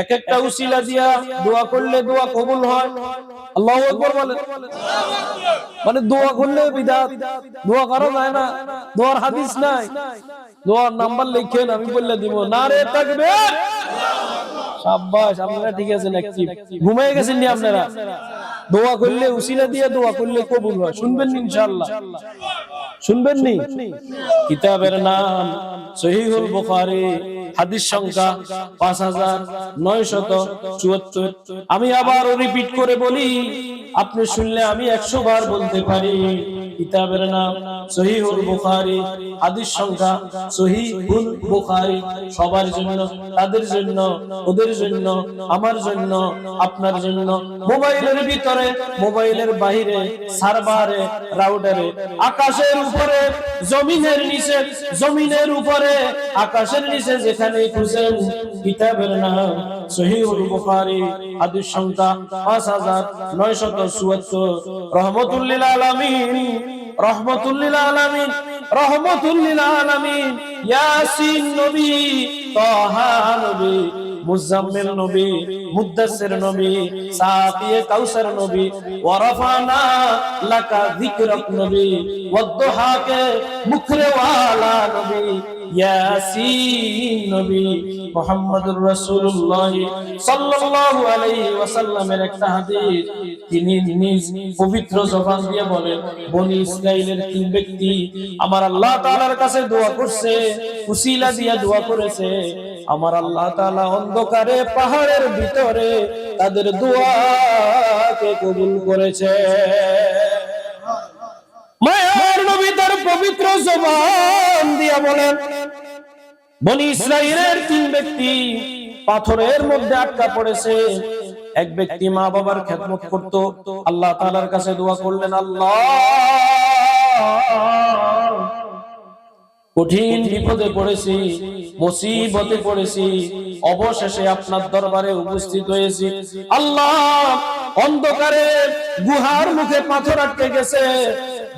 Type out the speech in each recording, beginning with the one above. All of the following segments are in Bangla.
এক একটা উসিলা দিয়া দোয়া করলে দোয়া কবুল হয়। মানে দোয়া করলে দোয়া করা যায় না। দোয়ার হাদিস নাই। দোয়ার নাম্বার লিখেন, আমি বললে দিব না রে থাকবে সাব্বাস আপনারা ঠিক আছেন অ্যাক্টিভ ঘুমিয়ে গেছেন নি আপনারা? দোয়া করলে, উসিলা দিয়ে দোয়া করলে কবুল হয়। শুনবেন ইনশাআল্লাহ। শুনবেন নি? কিতাবের নাম সহিহুল বুখারী। হাদিস সংখ্যা পাঁচ হাজার নয় শত চুয়াত্তর। আমি আবার রিপিট করে বলি, আপনি শুনলে আমি একশো বার বলতে পারি। কিতাবের নাম সহিহুল বুখারী, হাদিস সংখ্যা সহিহুল বুখারী। সবার জন্য, তাদের জন্য, ওদের জন্য, আমার জন্য, আপনার জন্য। মোবাইলের ভিতরে, মোবাইলের বাইরে সার্ভারে, রাউটারে, আকাশের উপরে, জমিনের নিচে, জমিনের উপরে, আকাশের নিচে যেখানে খুঁজেন কিতাবের নাম সহিহুল বুখারী, হাদিস সংখ্যা 5974 রহমাতুল্লিল আলামিন রহমাতুল্লিল আলামিন রহমাতুল্লিল আলামিন। ইয়াসিন নবী, তাহা নবী। মুজাম্মিল নবী মুদ্দাসির নবী সাকিয়ে কাউসার নবী ওয়ারাফানা লাকা যিকরাক নবী ওয়াদহাকে মুখরে ওয়ালা নবী, ইয়াসিন নবী, মুহাম্মদুর রাসূলুল্লাহ সাল্লাল্লাহু আলাইহি ওয়াসাল্লামের একটা হাদিস। তিনি নিজ পবিত্র জবান দিয়ে বলেন, বনি ইসরাইলের তিন ব্যক্তি আমার আল্লাহ তাআলার কাছে দোয়া করছে, উসিলা দিয়ে দোয়া করেছে আমার আল্লাহ তাআলা অন্ধকারে, পাহাড়ের ভিতরে তাদের দোয়াকে কবুল করেছে। পবিত্র জবান দিয়া বলেন, বনি ইসরায়েলের তিন ব্যক্তি পাথরের মধ্যে আটকা পড়েছে। এক ব্যক্তি মা বাবার খেদমত করত। আল্লাহ তালার কাছে দোয়া করলেন, আল্লাহ! কঠিন বিপদে পড়েছি মুসিবতে পড়েছি। অবশেষে আপনার দরবারে উপস্থিত হয়েছি। আল্লাহ অন্ধকারে গুহার মুখে পাথর আটকে গেছে।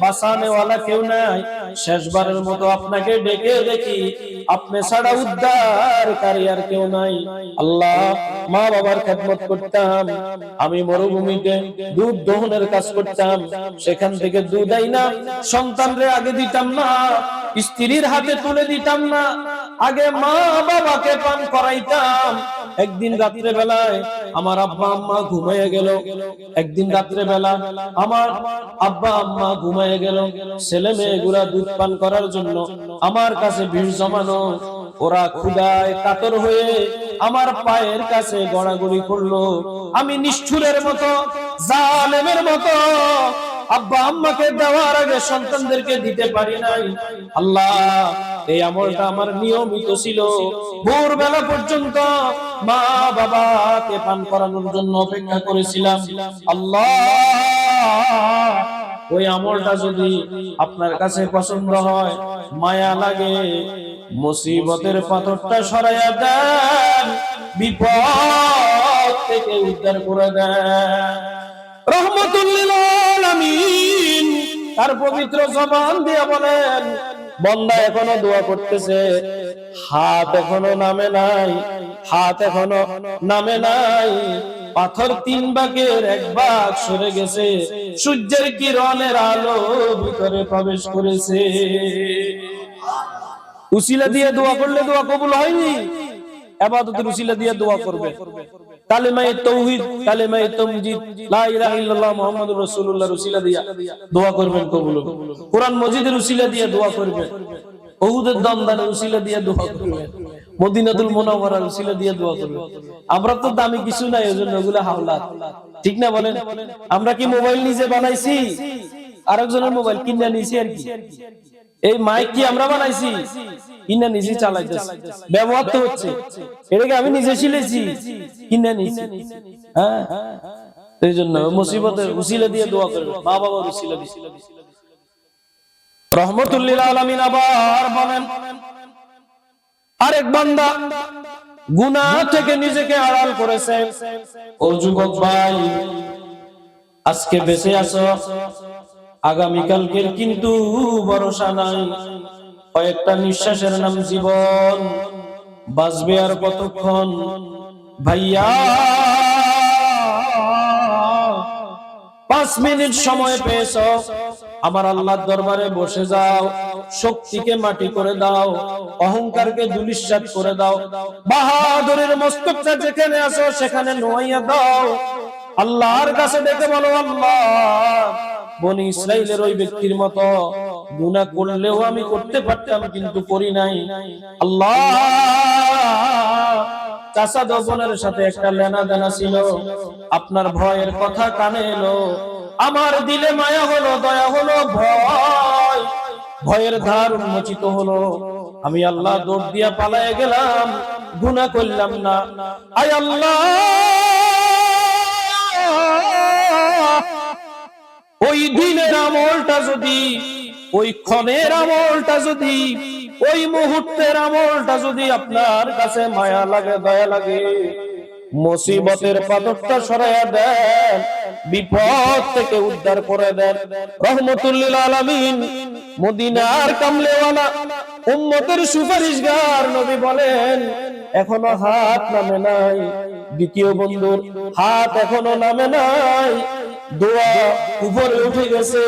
বাঁচানেওয়ালা কেউ নাই। শেষবারের মতো আপনাকে ডেকে দেখি। আপনি ছাড়া আর কেউ নাই। আল্লাহ, মা বাবার খেদমত করতাম। আমি মরুভূমিতে দুধ দহনের কাজ করতাম। সেখান থেকে দুধ আই না। সন্তানরে আগে দিতাম না। স্ত্রীর হাতে তুলে দিতাম না। আগে মা বাবাকে পান করাইতাম। একদিন রাত্রে বেলায় আমার আব্বা আম্মা ঘুমিয়ে গেল। একদিন রাত্রে বেলা আমার আব্বা আম্মা ঘুমিয়ে গেল। ছেলে মেয়েগুলা দুধ পান করার জন্য আমার কাছে ভিড় জমানো। ওরা ক্ষুদায় কাতর হয়ে আমার পায়ের কাছে গড়াগড়ি করল। আমি নিষ্ঠুরের মতো, জালেমের মতো, আব্বা আম্মাকে দেওয়ার আগে সন্তানদেরকে দিতে পারি নাই। আল্লাহ, এই আমলটা আমার নিয়মিত ছিল। ভোর বেলা পর্যন্ত মা বাবাকে পান করানোর জন্য অপেক্ষা করেছিলাম। আল্লাহ ওই আমলটা যদি আপনার কাছে পছন্দ হয়, মায়া লাগে, মুসিবতের পাথরটা সরাইয়া দেন, বিপদ থেকে উদ্ধার করে দেন। রহমতুল্লিল তার পবিত্র জবান দিয়ে বলেন, বন্দা এখনও দোয়া করতেছে, হাত এখনও নামে নাই, হাত এখনও নামে নাই পাথর তিন ভাগের এক ভাগ সরে গেছে। সূর্যের কিরণের আলো ভিতরে প্রবেশ করেছে। উসিলা দিয়ে দোয়া করলে দোয়া কবুল হয়নি। করবে। কোরআন মজিদের উসিলা দিয়ে দোয়া করবেন ওহুদের দমদানের উসিলা দিয়ে দোয়া করবেন মদিনাতুল মুনাওয়ারার উসিলা দিয়ে দোয়া করবেন আমরা তো দামি কিছু নাই এজন্য ওগুলা হাওলা ঠিক না বলেন? আমরা কি মোবাইল নিজে বানাইছি? আরেকজনের মোবাইল কিনে নিয়েছি আর কি। এই মাইক কি আমরা বানাইছি? কিনে নিজে চালাইতেছি। ব্যবহার তো হচ্ছে। এটাকে আমি নিজে শিলেছি, কিনে নিয়েছি। হ্যাঁ? এই জন্য মুসিবতের উসিলা দিয়ে দোয়া করবে। মা বাবার উসিলা দিয়ে। রহমতুল্লিল আলামিন আবার বলেন আরেক বান্দা গুনাহ থেকে নিজেকে আড়াল করেছে ও যুবক ভাই, আজকে বেঁচে আছো? আগামীকালকের কিন্তু ভরসা নাই। কয়েকটা নিঃশ্বাসের নাম জীবন। বাঁচবে আর কতক্ষণ? ভাইয়া, পাঁচ মিনিট সময় পেয়েছ। আমার আল্লাহর দরবারে বসে যাও, শক্তিকে মাটি করে দাও, অহংকারকে দুলিশ্বাত করে দাও। বাহাদুরের মস্তকটা যেখানে আছো সেখানে নোয়াইয়া দাও। আল্লাহর কাছে ডেকে বলো, আল্লাহ, বনি ইসরাইলের ওই ব্যক্তির মতো গুনাহ করলেও আমি করতে পারতাম, কিন্তু করি নাই। আল্লাহ, চাচা দজনের সাথে একটা লেনা দেনা ছিল। আপনার ভয়ের কথা কানে এলো। আমার দিলে মায়া হলো, দয়া হলো, ভয়। ভয়ের ধার উন্মোচিত হলো। আমি আল্লাহ দৌড় দিয়া পালায়ে গেলাম, গুনাহ করলাম না। আয় আল্লাহ। ওই দিনের আমলটা যদি, ওই ক্ষণের আমলটা যদি, ওই মুহূর্তের আমলটা যদি আপনার কাছে মায়া লাগে, দয়া লাগে মুসিবতের পাথরটা সরাইয়া দেন, বিপদ থেকে উদ্ধার করে দেন। রহমতুল্লিল আলামিন মদিনার কামলেওয়ালা উম্মতের সুপারিশগার নবী বলেন, এখনও হাত নামে নাই। দ্বিতীয় বন্ধুর হাত এখনও নামে নাই। দোয়া উপরে উঠে গেছে,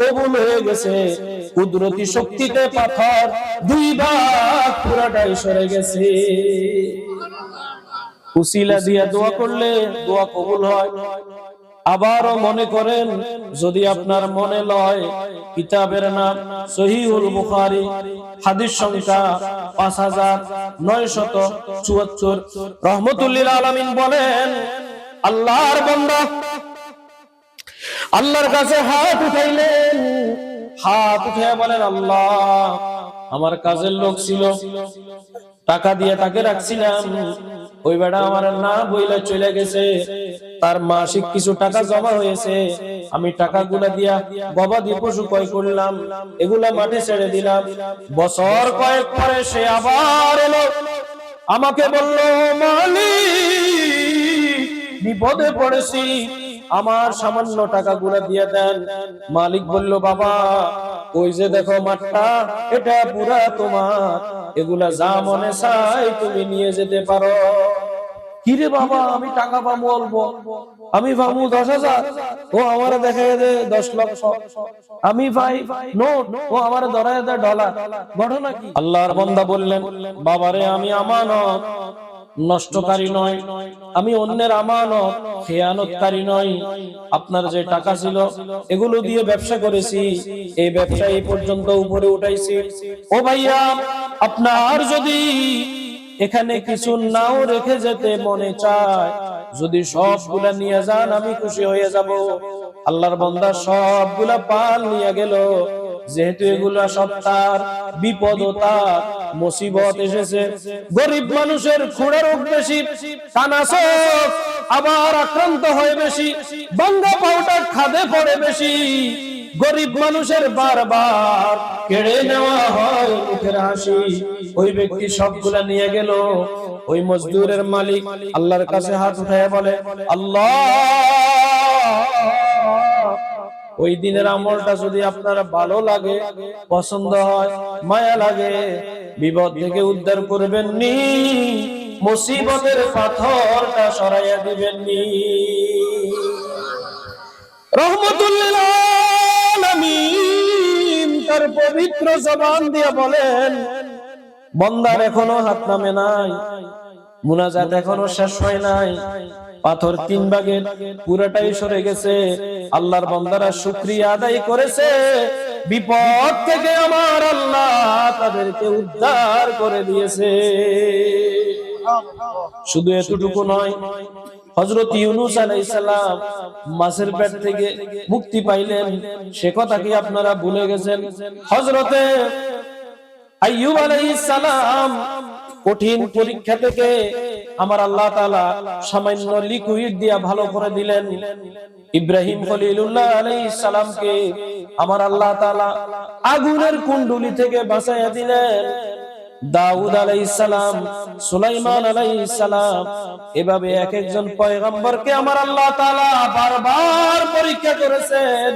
কবুল হয়ে গেছে। কুদরতি শক্তিতে পাথর দুই পুরাটাই সরে গেছে। উসিলা দিয়া দোয়া করলে দোয়া কবুল হয়। আবারও মনে করেন, যদি আপনার মনে লয় কিতাবের নাম সহিউল বুখারী, হাদিস সংখ্যা পাঁচ হাজার নয় শত চুয়াত্তর। রহমতুল্লিল আলমিন বলেন, আল্লাহর বন্ধা আল্লাহর কাছে হাত উঠাইলেন। হাত উঠে বলেন, আল্লাহ, আমার কাজের লোক ছিল, টাকা দিয়ে তাকে রাখছিলাম। ওই বেটা আমার না বইলে চলে গেছে। তার মাসিক কিছু টাকা জমা হয়েছে। আমি টাকাগুলা দিয়া গবাদি পশু ক্রয় করলাম। এগুলা মাঠে ছেড়ে দিলাম। বছর কয়েক পরে সে আবার এলো। আমাকে বলল, মালিক, বিপদে পড়েছি। আমার সামান্য টাকা গুলা দিয়ে দেন। মালিক বলল, বাবা, ওই যে দেখো মাঠটা, এটা পুরা তোমার। এগুলা যা মনে চাই তুমি নিয়ে যেতে পারো। কিরে বাবা, আমি টাকা পাবো অল্প। আমি পাবো দশ হাজার। ও আমার দেখা দে দশ লক্ষ। আমি ভাই নোট। ও আমার ধরায় দেয় ডলার। ঘটনা কি? আল্লাহর বন্দা বললেন, বাবারে, আমি আমানত। নষ্টকারী নয়। আমি অন্যের আমানত। খেয়ানতকারী নয়। আপনার যে টাকা ছিল, এগুলো দিয়ে ব্যবসা করেছি। এই ব্যবসা এই পর্যন্ত উপরে উঠাইছি। ও ভাইয়া, আপনার যদি এখানে কিছু নাও রেখে যেতে মনে চায়। যদি সবগুলা নিয়ে যান, আমি খুশি হয়ে যাব। আল্লাহর বন্দা সবগুলা পাল নিয়ে গেল। যেহেতু এগুলা সব তার, বিপদ তার, মুসিবত এসেছে। গরিব মানুষের খুঁড়ে রোগ বেশি আবার আক্রান্ত হয় বেশি বঙ্গা পাউডার খাদে পড়ে বেশি। গরিব মানুষের বারবার কেড়ে নেওয়া হয় মুখের হাসি ওই ব্যক্তি সবগুলা নিয়ে গেল। ওই মজদুরের মালিক আল্লাহর কাছে হাত উঠায় বলে, আল্লাহ, ওই দিনের আমলটা যদি আপনার ভালো লাগে, পছন্দ হয়, মায়া লাগে, বিপদ থেকে উদ্ধার করবেন নি মুসিবতের পাথরটা সরাইয়া দিবেন নি রহমতুল্লিল আলামিন তার পবিত্র জবান দিয়ে বলেন, বন্দার এখনও হাত নামে নাই, মুনাজাত এখনও শেষ হয় নাই, পাথর তিন ভাগের পুরাটাই সরে গেছে, আল্লাহর বন্দারা শুক্রিয়া আদায় করেছে, বিপদ থেকে আমার আল্লাহ তাদেরকে উদ্ধার করে দিয়েছে। শুধু এতটুকু নয় হজরত ইউনুস আলাইসালাম মাছের পেট থেকে মুক্তি পাইলেন। সে কথা কি আপনারা ভুলে গেছেন? হজরতে আইয়ুব আলাইহিস সালাম কঠিন পরীক্ষা থেকে আমার আল্লাহ সামান্য লিকুইড দিয়া ভালো করে দিলেন। ইব্রাহিম খলিলুল্লাহ সালামকে আমার আল্লাহ আগুনের কুণ্ডুলি থেকে বাঁচাইয়া দিলেন। দাউদ আলাই সালাম সুলাইমান আলাই সালাম এভাবে এক একজন পয়গম্বরকে আমার আল্লাহ তালা বারবার পরীক্ষা করেছেন।